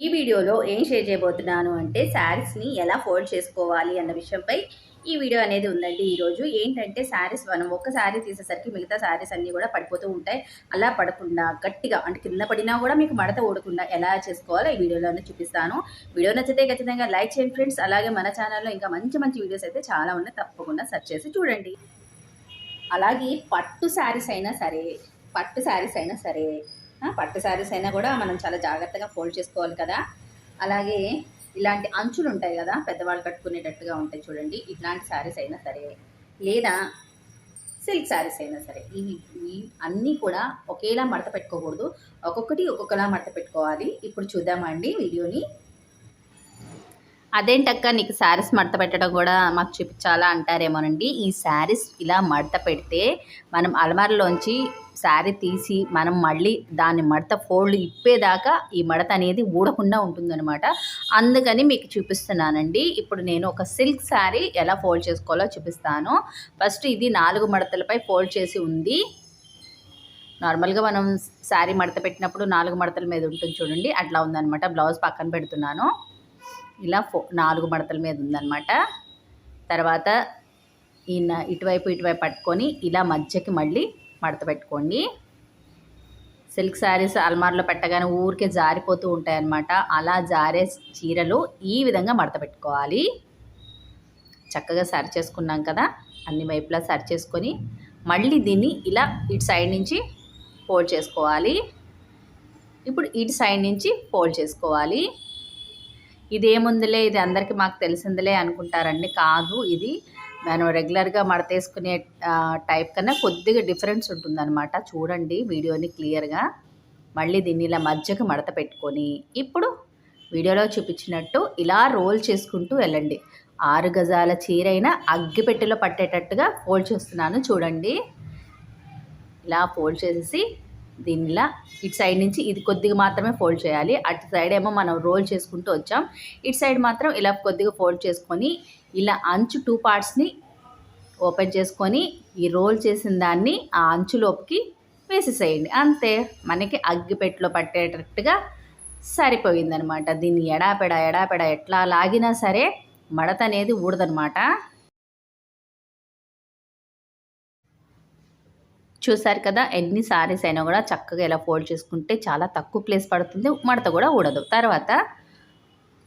ఈ వీడియోలో ఏం షేర్ చేయబోతున్నాను అంటే శారీస్ని ఎలా ఫోల్డ్ చేసుకోవాలి అన్న విషయంపై ఈ వీడియో అనేది ఉందండి. ఈరోజు ఏంటంటే శారీస్ మనం ఒక శారీ తీసేసరికి మిగతా శారీస్ అన్నీ కూడా పడిపోతూ ఉంటాయి. అలా పడకుండా గట్టిగా అంటే కింద పడినా కూడా మీకు మడత ఓడకుండా ఎలా చేసుకోవాలో ఈ వీడియోలోనే చూపిస్తాను. వీడియో నచ్చితే ఖచ్చితంగా లైక్ చేయండి ఫ్రెండ్స్ అలాగే మన ఛానల్లో ఇంకా మంచి మంచి వీడియోస్ అయితే చాలా ఉన్నాయి. తప్పకుండా సెర్చ్ చేసి చూడండి. అలాగే పట్టు శారీస్ అయినా సరే పట్టు శారీస్ అయినా సరే పట్టు శారీస్ అయినా కూడా మనం చాలా జాగ్రత్తగా ఫోల్డ్ చేసుకోవాలి కదా. అలాగే ఇలాంటి అంచులు ఉంటాయి కదా పెద్దవాళ్ళు కట్టుకునేటట్టుగా ఉంటాయి చూడండి. ఇట్లాంటి శారీస్ అయినా సరే లేదా సిల్క్ శారీస్ అయినా సరే ఇవి ఇవి అన్నీ కూడా ఒకేలా మడత పెట్టుకోకూడదు. ఒక్కొక్కటి ఒక్కొక్కలా మడత పెట్టుకోవాలి. ఇప్పుడు చూద్దామండి వీడియోని. అదేంటక్క నీకు శారీస్ మడత పెట్టడం కూడా మాకు చూపించాలా అంటారేమోనండి. ఈ శారీస్ ఇలా మడత పెడితే మనం అలమారలోంచి శారీ తీసి మనం మళ్ళీ దాన్ని మడత ఫోల్డ్ ఇప్పేదాకా ఈ మడత అనేది ఊడకుండా ఉంటుందన్నమాట. అందుకని మీకు చూపిస్తున్నానండి. ఇప్పుడు నేను ఒక సిల్క్ శారీ ఎలా ఫోల్డ్ చేసుకోవాలో చూపిస్తాను. ఫస్ట్ ఇది నాలుగు మడతలపై ఫోల్డ్ చేసి ఉంది. నార్మల్గా మనం శారీ మడత పెట్టినప్పుడు నాలుగు మడతల మీద ఉంటుంది చూడండి. అట్లా ఉందన్నమాట. బ్లౌజ్ పక్కన పెడుతున్నాను. ఇలా ఫో నాలుగు మడతల మీద ఉందన్నమాట. తర్వాత ఈయన ఇటువైపు ఇటువైపు పట్టుకొని ఇలా మధ్యకి మళ్ళీ మడత పెట్టుకోండి. సిల్క్ శారీస్ అల్మార్లో పెట్టగానే ఊరికే జారిపోతూ ఉంటాయి అన్నమాట అలా జారే చీరలు ఈ విధంగా మడత పెట్టుకోవాలి. చక్కగా సరి చేసుకున్నాం కదా అన్ని వైపులా సరి చేసుకొని మళ్ళీ దీన్ని ఇలా ఇటు సైడ్ నుంచి ఫోల్డ్ చేసుకోవాలి. ఇప్పుడు ఇటు సైడ్ నుంచి ఫోల్డ్ చేసుకోవాలి. ఇదేముందిలే ఇది అందరికీ మాకు తెలిసిందిలే అనుకుంటారండి కాదు ఇది. మనం రెగ్యులర్గా మడతేసుకునే టైప్ కన్నా కొద్దిగా డిఫరెన్స్ ఉంటుందన్నమాట. చూడండి వీడియోని క్లియర్గా. మళ్ళీ దీన్ని ఇలా మధ్యకు మడత పెట్టుకొని ఇప్పుడు వీడియోలో చూపించినట్టు ఇలా రోల్ చేసుకుంటూ వెళ్ళండి. ఆరు గజాల చీరైనా అగ్గిపెట్టెలో పట్టేటట్టుగా ఫోల్డ్ చేస్తున్నాను చూడండి. ఇలా ఫోల్డ్ చేసేసి దీనిలా ఇటు సైడ్ నుంచి ఇది కొద్దిగా మాత్రమే ఫోల్డ్ చేయాలి. అటు సైడ్ ఏమో మనం రోల్ చేసుకుంటూ వచ్చాం. ఇటు సైడ్ మాత్రం ఇలా కొద్దిగా ఫోల్డ్ చేసుకొని ఇలా అంచు టూ పార్ట్స్ని ఓపెన్ చేసుకొని ఈ రోల్ చేసిన దాన్ని ఆ అంచులోకి వేసేసేయండి. అంతే. మనకి అగ్గిపెట్టెలో పట్టేటట్టుగా సరిపోయిందనమాట. దీన్ని ఎడాపెడ ఎడాపెడ ఎట్లా లాగినా సరే మడత అనేది ఊడదనమాట. చూసారు కదా ఎన్ని సారీస్ అయినా కూడా చక్కగా ఇలా ఫోల్డ్ చేసుకుంటే చాలా తక్కువ ప్లేస్ పడుతుంది మడత కూడా ఊడదు. తర్వాత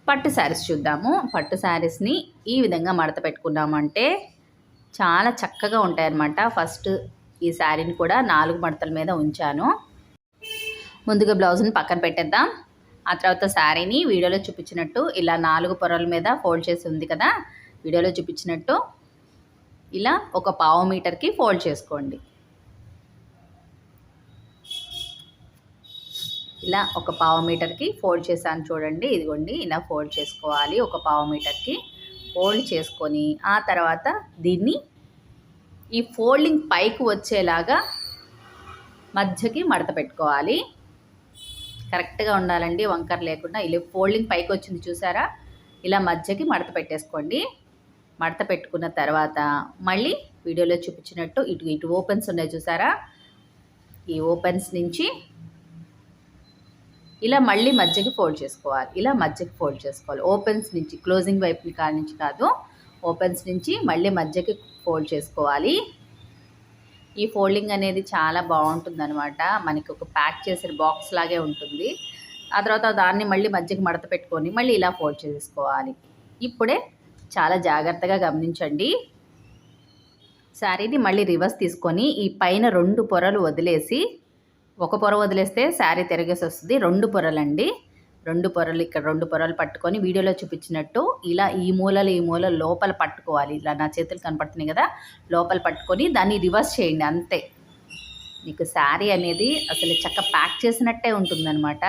పట్టు శారీస్ చూద్దాము. పట్టు శారీస్ని ఈ విధంగా మడత పెట్టుకున్నామంటే చాలా చక్కగా ఉంటాయన్నమాట. ఫస్ట్ ఈ శారీని కూడా నాలుగు మడతల మీద ఉంచాను. ముందుగా బ్లౌజ్ని పక్కన పెట్టేద్దాం. ఆ తర్వాత శారీని వీడియోలో చూపించినట్టు ఇలా నాలుగు పొరల మీద ఫోల్డ్ చేసి ఉంది కదా వీడియోలో చూపించినట్టు ఇలా ఒక పావు మీటర్కి ఫోల్డ్ చేసుకోండి. ఇలా ఒక పావు మీటర్కి ఫోల్డ్ చేశాను చూడండి. ఇదిగోండి ఇలా ఫోల్డ్ చేసుకోవాలి ఒక పావు మీటర్కి. ఫోల్డ్ చేసుకొని ఆ తర్వాత దీన్ని ఈ ఫోల్డింగ్ పైకి వచ్చేలాగా మధ్యకి మడత పెట్టుకోవాలి. కరెక్ట్గా ఉండాలండి వంకర లేకుండా. ఇలా ఫోల్డింగ్ పైకి వచ్చింది చూసారా? ఇలా మధ్యకి మడత పెట్టేసుకోండి. మడత పెట్టుకున్న తర్వాత మళ్ళీ వీడియోలో చూపించినట్టు ఇటు ఇటు ఓపెన్స్ ఉన్నాయి చూసారా? ఈ ఓపెన్స్ నుంచి ఇలా మళ్ళీ మధ్యకి ఫోల్డ్ చేసుకోవాలి. ఇలా మధ్యకి ఫోల్డ్ చేసుకోవాలి. ఓపెన్స్ నుంచి క్లోజింగ్ వైపు కాడి నుంచి కాదు. ఓపెన్స్ నుంచి మళ్ళీ మధ్యకి ఫోల్డ్ చేసుకోవాలి. ఈ ఫోల్డింగ్ అనేది చాలా బాగుంటుంది అనమాట మనకి ఒక ప్యాక్ చేసిన బాక్స్ లాగే ఉంటుంది. ఆ తర్వాత దాన్ని మళ్ళీ మధ్యకి మడత పెట్టుకొని మళ్ళీ ఇలా ఫోల్డ్ చేసుకోవాలి. ఇప్పుడే చాలా జాగ్రత్తగా గమనించండి. శారీని మళ్ళీ రివర్స్ తీసుకొని ఈ పైన రెండు పొరలు వదిలేసి ఒక పొర వదిలేస్తే శారీ తిరిగేసి వస్తుంది. రెండు పొరలండి. రెండు పొరలు ఇక్కడ రెండు పొరలు పట్టుకొని వీడియోలో చూపించినట్టు ఇలా ఈ మూలలు ఈ మూల లోపల పట్టుకోవాలి. ఇలా నా చేతులు కనపడుతున్నాయి కదా లోపల పట్టుకొని దాన్ని రివర్స్ చేయండి అంతే. మీకు శారీ అనేది అసలు చక్క ప్యాక్ చేసినట్టే ఉంటుందన్నమాట.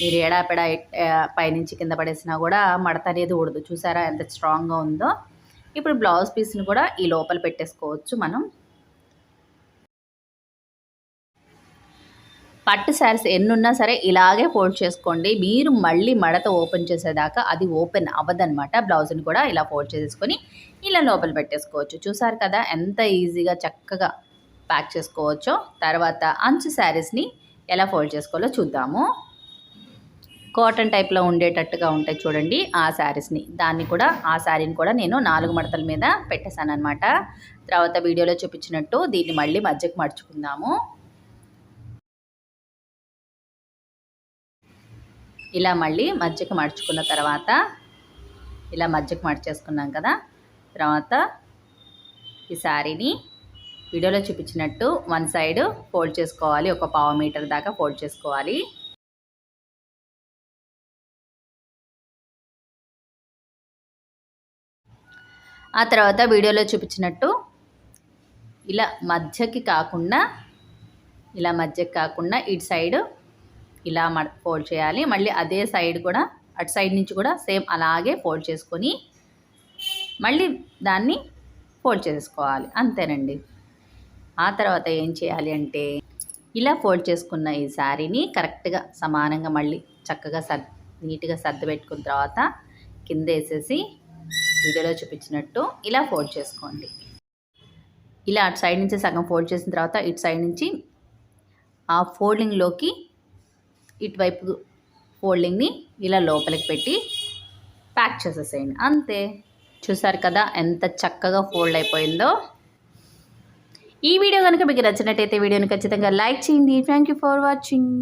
మీరు ఏడాపెడ పైనుంచి కింద పడేసినా కూడా మడత అనేది ఊడదు. చూసారా ఎంత స్ట్రాంగ్గా ఉందో. ఇప్పుడు బ్లౌజ్ పీస్ని కూడా ఈ లోపల పెట్టేసుకోవచ్చు మనం. పట్టు శారీస్ ఎన్నున్నా సరే ఇలాగే ఫోల్డ్ చేసుకోండి. మీరు మళ్ళీ మడత ఓపెన్ చేసేదాకా అది ఓపెన్ అవ్వదనమాట బ్లౌజ్ని కూడా ఇలా ఫోల్డ్ చేసేసుకొని ఇలా లోపల పెట్టేసుకోవచ్చు. చూసారు కదా ఎంత ఈజీగా చక్కగా ప్యాక్ చేసుకోవచ్చో. తర్వాత అంచు శారీస్ని ఎలా ఫోల్డ్ చేసుకోవాలో చూద్దాము. కాటన్ టైప్లో ఉండేటట్టుగా ఉంటాయి చూడండి ఆ శారీస్ని. దాన్ని కూడా ఆ శారీని కూడా నేను నాలుగు మడతల మీద పెట్టేశాను అనమాట తర్వాత వీడియోలో చూపించినట్టు దీన్ని మళ్ళీ మధ్యకు మడుచుకుందాము. ఇలా మళ్ళీ మధ్యకు మడుచుకున్న తర్వాత ఇలా మధ్యకు మడిచేసుకున్నాం కదా? తర్వాత ఈ శారీని వీడియోలో చూపించినట్టు వన్ సైడ్ ఫోల్డ్ చేసుకోవాలి. ఒక పావు మీటర్ దాకా ఫోల్డ్ చేసుకోవాలి. ఆ తర్వాత వీడియోలో చూపించినట్టు ఇలా మధ్యకి కాకుండా ఇలా మధ్యకి కాకుండా ఇటు సైడ్ ఇలా ఫోల్డ్ చేయాలి. మళ్ళీ అదే సైడ్ కూడా అటు సైడ్ నుంచి కూడా సేమ్ అలాగే ఫోల్డ్ చేసుకొని మళ్ళీ దాన్ని ఫోల్డ్ చేసుకోవాలి. అంతేనండి. ఆ తర్వాత ఏం చేయాలి అంటే ఇలా ఫోల్డ్ చేసుకున్న ఈ శారీని కరెక్ట్గా సమానంగా మళ్ళీ చక్కగా సర్ నీట్గా సర్ది పెట్టుకున్న తర్వాత కింద వేసేసి వీడియోలో చూపించినట్టు ఇలా ఫోల్డ్ చేసుకోండి. ఇలా అటు సైడ్ నుంచి సగం ఫోల్డ్ చేసిన తర్వాత ఇటు సైడ్ నుంచి ఆ ఫోల్డింగ్లోకి ఇటువైపు ఫోల్డింగ్ని ఇలా లోపలికి పెట్టి ప్యాక్ చేసేసేయండి. అంతే. చూసారు కదా ఎంత చక్కగా ఫోల్డ్ అయిపోయిందో. ఈ వీడియో కనుక మీకు నచ్చినట్టయితే వీడియోని ఖచ్చితంగా లైక్ చేయండి. Thank you for watching